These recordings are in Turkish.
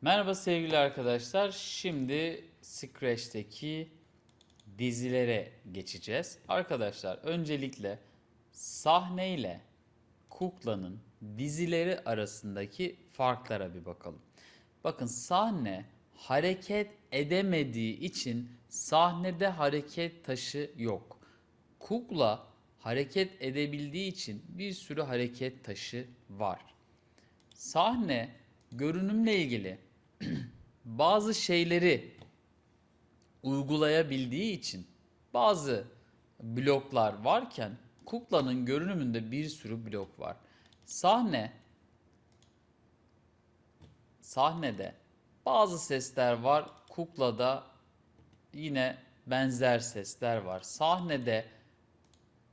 Merhaba sevgili arkadaşlar. Şimdi Scratch'teki dizilere geçeceğiz. Arkadaşlar öncelikle sahne ile kuklanın dizileri arasındaki farklara bir bakalım. Bakın sahne hareket edemediği için sahnede hareket taşı yok. Kukla hareket edebildiği için bir sürü hareket taşı var. Sahne görünümle ilgili bazı şeyleri uygulayabildiği için bazı bloklar varken kuklanın görünümünde bir sürü blok var. Sahne sahnede bazı sesler var. Kuklada yine benzer sesler var. Sahnede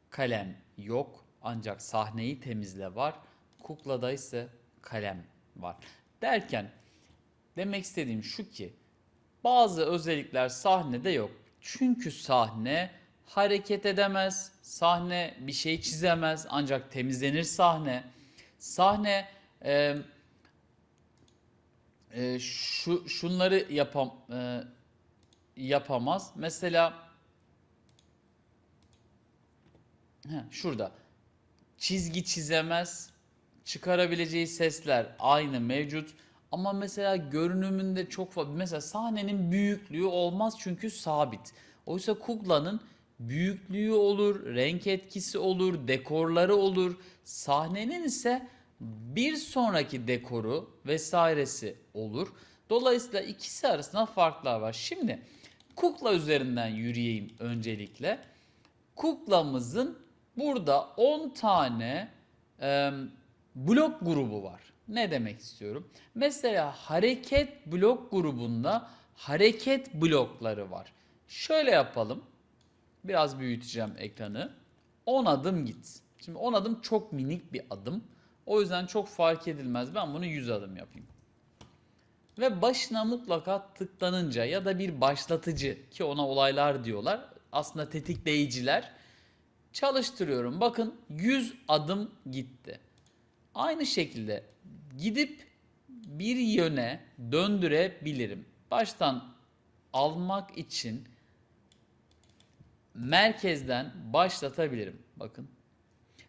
kalem yok ancak sahneyi temizle var. Kuklada ise kalem var. Derken demek istediğim şu ki bazı özellikler sahnede yok. Çünkü sahne hareket edemez. Sahne bir şey çizemez ancak temizlenir sahne. Sahne e, e, şu şunları yapam e, yapamaz. Mesela Heh, şurada çizgi çizemez. Çıkarabileceği sesler aynı mevcut. Ama mesela görünümünde çok fazla mesela sahnenin büyüklüğü olmaz çünkü sabit. Oysa kuklanın büyüklüğü olur, renk etkisi olur, dekorları olur. Sahnenin ise bir sonraki dekoru vesairesi olur. Dolayısıyla ikisi arasında farklar var. Şimdi kukla üzerinden yürüyeyim öncelikle. Kuklamızın burada 10 tane e, blok grubu var. Ne demek istiyorum? Mesela hareket blok grubunda hareket blokları var. Şöyle yapalım. Biraz büyüteceğim ekranı. 10 adım git. Şimdi 10 adım çok minik bir adım. O yüzden çok fark edilmez. Ben bunu 100 adım yapayım. Ve başına mutlaka tıklanınca ya da bir başlatıcı ki ona olaylar diyorlar. Aslında tetikleyiciler çalıştırıyorum. Bakın 100 adım gitti. Aynı şekilde gidip bir yöne döndürebilirim. Baştan almak için merkezden başlatabilirim. Bakın.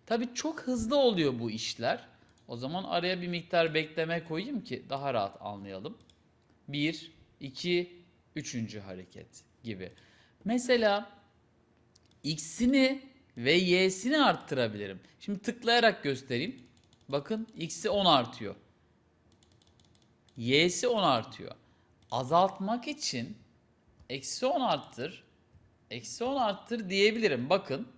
Tabii çok hızlı oluyor bu işler. O zaman araya bir miktar bekleme koyayım ki daha rahat anlayalım. 1, 2, 3. hareket gibi. Mesela x'ini ve y'sini arttırabilirim. Şimdi tıklayarak göstereyim. Bakın x'i 10 artıyor. Y'si 10 artıyor. Azaltmak için eksi 10 arttır. Eksi 10 arttır diyebilirim. Bakın.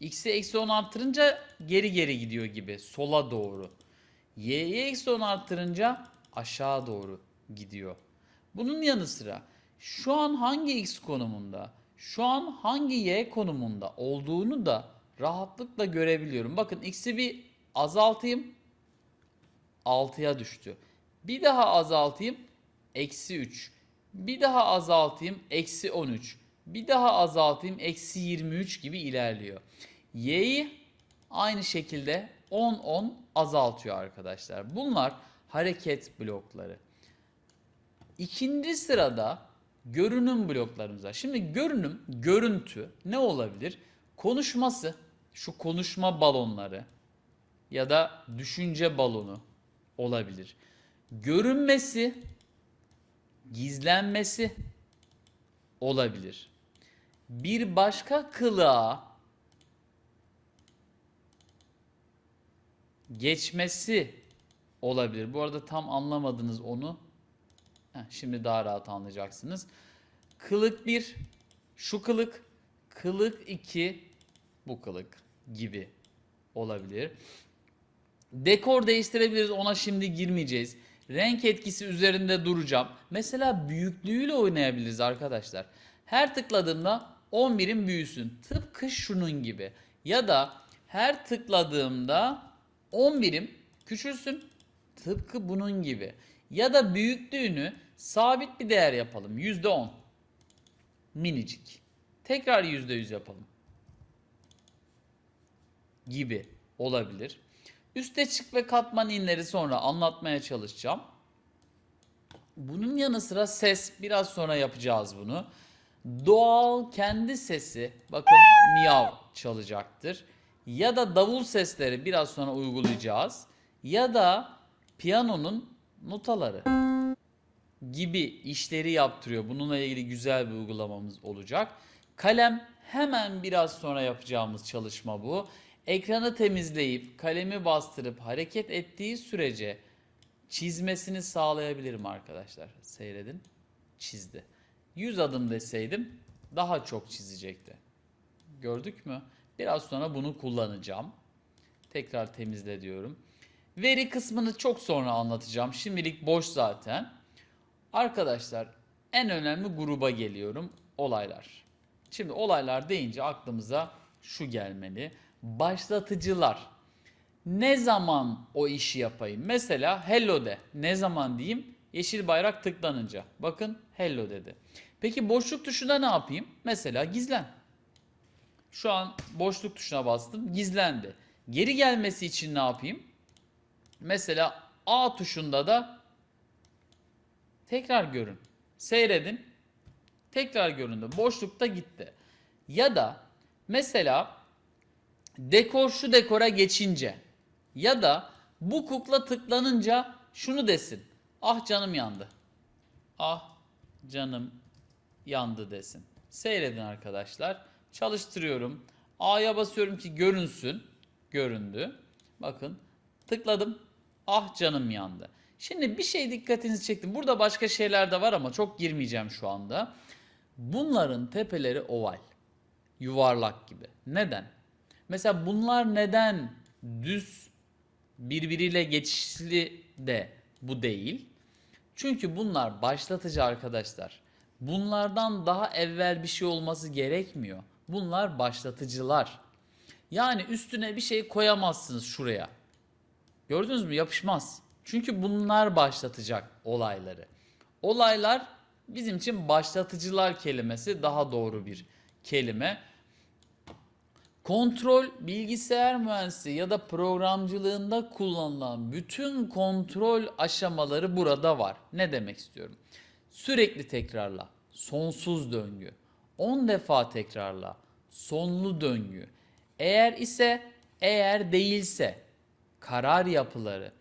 X'i eksi 10 arttırınca geri geri gidiyor gibi. Sola doğru. Y'yi eksi 10 arttırınca aşağı doğru gidiyor. Bunun yanı sıra şu an hangi x konumunda, şu an hangi y konumunda olduğunu da rahatlıkla görebiliyorum. Bakın x'i bir azaltayım. 6'ya düştü. Bir daha azaltayım. Eksi 3. Bir daha azaltayım. Eksi 13. Bir daha azaltayım. Eksi 23 gibi ilerliyor. Y'yi aynı şekilde 10-10 azaltıyor arkadaşlar. Bunlar hareket blokları. İkinci sırada görünüm bloklarımız var. Şimdi görünüm, görüntü ne olabilir? Konuşması, şu konuşma balonları ya da düşünce balonu olabilir. Görünmesi, gizlenmesi olabilir. Bir başka kılığa geçmesi olabilir. Bu arada tam anlamadınız onu. Heh, şimdi daha rahat anlayacaksınız. Kılık 1 şu kılık, kılık 2 bu kılık gibi olabilir. Dekor değiştirebiliriz ona şimdi girmeyeceğiz. Renk etkisi üzerinde duracağım. Mesela büyüklüğüyle oynayabiliriz arkadaşlar. Her tıkladığımda 11'in büyüsün. Tıpkı şunun gibi. Ya da her tıkladığımda 11'im küçülsün. Tıpkı bunun gibi. Ya da büyüklüğünü sabit bir değer yapalım. %10. Minicik. Tekrar %100 yapalım. Gibi olabilir. Üste çık ve katman inleri sonra anlatmaya çalışacağım. Bunun yanı sıra ses biraz sonra yapacağız bunu. Doğal kendi sesi bakın miyav çalacaktır. Ya da davul sesleri biraz sonra uygulayacağız. Ya da piyanonun notaları gibi işleri yaptırıyor. Bununla ilgili güzel bir uygulamamız olacak. Kalem hemen biraz sonra yapacağımız çalışma bu. Ekranı temizleyip kalemi bastırıp hareket ettiği sürece çizmesini sağlayabilirim arkadaşlar. Seyredin. Çizdi. 100 adım deseydim daha çok çizecekti. Gördük mü? Biraz sonra bunu kullanacağım. Tekrar temizle diyorum. Veri kısmını çok sonra anlatacağım. Şimdilik boş zaten. Arkadaşlar en önemli gruba geliyorum. Olaylar. Şimdi olaylar deyince aklımıza şu gelmeli. Başlatıcılar. Ne zaman o işi yapayım? Mesela hello de. Ne zaman diyeyim? Yeşil bayrak tıklanınca. Bakın hello dedi. Peki boşluk tuşunda ne yapayım? Mesela gizlen. Şu an boşluk tuşuna bastım. Gizlendi. Geri gelmesi için ne yapayım? Mesela A tuşunda da tekrar görün. Seyredin. Tekrar göründü. Boşlukta gitti. Ya da mesela dekor şu dekora geçince ya da bu kukla tıklanınca şunu desin. Ah canım yandı. Ah canım yandı desin. Seyredin arkadaşlar. Çalıştırıyorum. A'ya basıyorum ki görünsün. Göründü. Bakın tıkladım. Ah canım yandı. Şimdi bir şey dikkatinizi çektim. Burada başka şeyler de var ama çok girmeyeceğim şu anda. Bunların tepeleri oval. Yuvarlak gibi. Neden? Mesela bunlar neden düz birbiriyle geçişli de bu değil? Çünkü bunlar başlatıcı arkadaşlar. Bunlardan daha evvel bir şey olması gerekmiyor. Bunlar başlatıcılar. Yani üstüne bir şey koyamazsınız şuraya. Gördünüz mü? Yapışmaz. Çünkü bunlar başlatacak olayları. Olaylar bizim için başlatıcılar kelimesi daha doğru bir kelime. Kontrol bilgisayar mühendisliği ya da programcılığında kullanılan bütün kontrol aşamaları burada var. Ne demek istiyorum? Sürekli tekrarla, sonsuz döngü. 10 defa tekrarla, sonlu döngü. Eğer ise, eğer değilse, karar yapıları.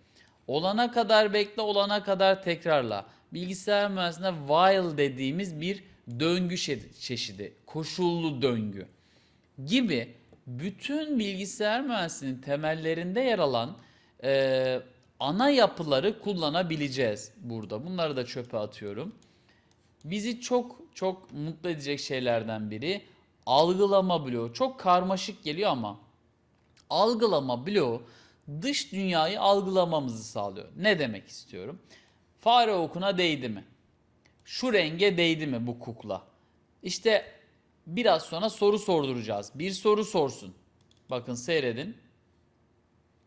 Olana kadar bekle, olana kadar tekrarla. Bilgisayar mühendisliğinde while dediğimiz bir döngü çeşidi, koşullu döngü gibi bütün bilgisayar mühendisliğinin temellerinde yer alan e, ana yapıları kullanabileceğiz burada. Bunları da çöpe atıyorum. Bizi çok çok mutlu edecek şeylerden biri algılama bloğu. Çok karmaşık geliyor ama algılama bloğu dış dünyayı algılamamızı sağlıyor. Ne demek istiyorum? Fare okuna değdi mi? Şu renge değdi mi bu kukla? İşte biraz sonra soru sorduracağız. Bir soru sorsun. Bakın seyredin.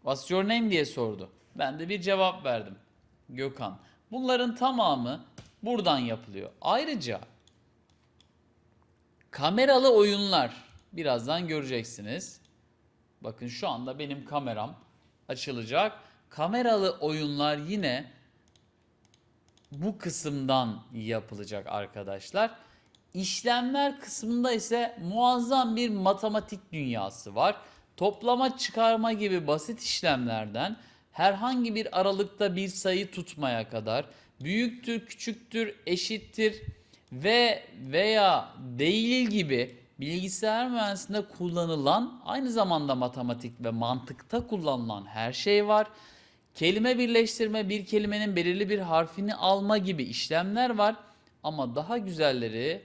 What's your name diye sordu. Ben de bir cevap verdim. Gökhan. Bunların tamamı buradan yapılıyor. Ayrıca kameralı oyunlar birazdan göreceksiniz. Bakın şu anda benim kameram açılacak. Kameralı oyunlar yine bu kısımdan yapılacak arkadaşlar. İşlemler kısmında ise muazzam bir matematik dünyası var. Toplama çıkarma gibi basit işlemlerden herhangi bir aralıkta bir sayı tutmaya kadar büyüktür, küçüktür, eşittir ve veya değil gibi bilgisayar mühendisliğinde kullanılan aynı zamanda matematik ve mantıkta kullanılan her şey var. Kelime birleştirme, bir kelimenin belirli bir harfini alma gibi işlemler var. Ama daha güzelleri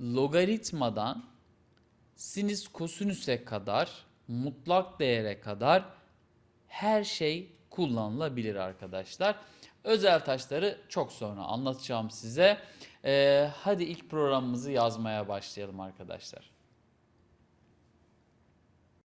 logaritmadan sinüs kosinüse kadar mutlak değere kadar her şey kullanılabilir arkadaşlar. Özel taşları çok sonra anlatacağım size. Ee, hadi ilk programımızı yazmaya başlayalım arkadaşlar.